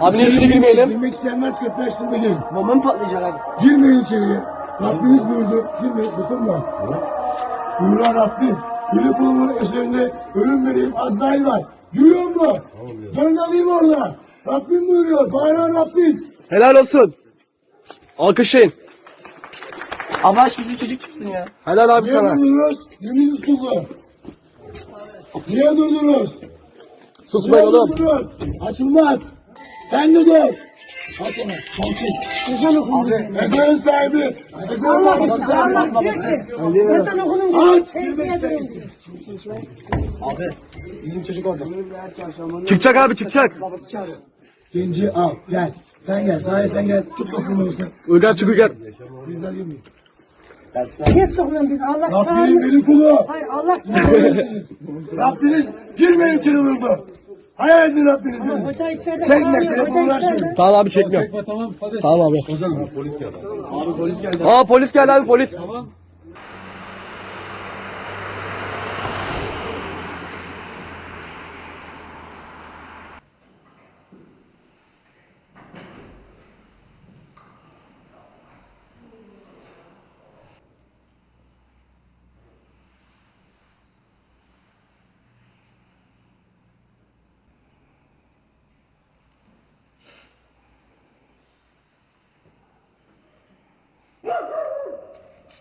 Abi İçeri girmeyelim? Girmek kapıyı açtım da gelin. Bomba mı patlayacak abi? Girmeyin içeriye. Rabbimiz buyurdu. Girmeyin dokunma. Buyuran Rabbim. Biri kulumun üzerinde ölüm vereyim Azrail var. Görüyor mu? Canını alayım orada. Rabbim buyuruyor. Bayrağı Rabbim. Helal olsun. Alkışlayın. Abi aç bizim çocuk çıksın ya. Helal abi Niye sana. durdunuz? Yemin tutuldu. Niye durdunuz? Susmayın Niye oğlum. durdunuz? Açılmaz. Sen de dur. Aç. Son çek. Ezanın sahibi. Ezanın babası. Allah babası. Aç. Girmek ister misin? Abi bizim çocuk orada. Çıkacak abi çıkacak. Babası çağırıyor. Genci al. Gel. Sen gel. Sahaya sen gel. Tut kapının orasını. Uygar çık Uygar. Sizler girmeyin. Niye sokuyorsun biz? Allah Rabbinin çağırıyor. veli kulu. Hayır Allah çağırıyor. Rabbiniz girmeyin içeri buyurdu. Hayal edin Rabbinizi. Hoca içeride Çekme, çağırıyor. telefonu Hoca ver içeride. şimdi. Tamam abi çekmiyorum. Tamam abi. Aa polis geldi abi polis.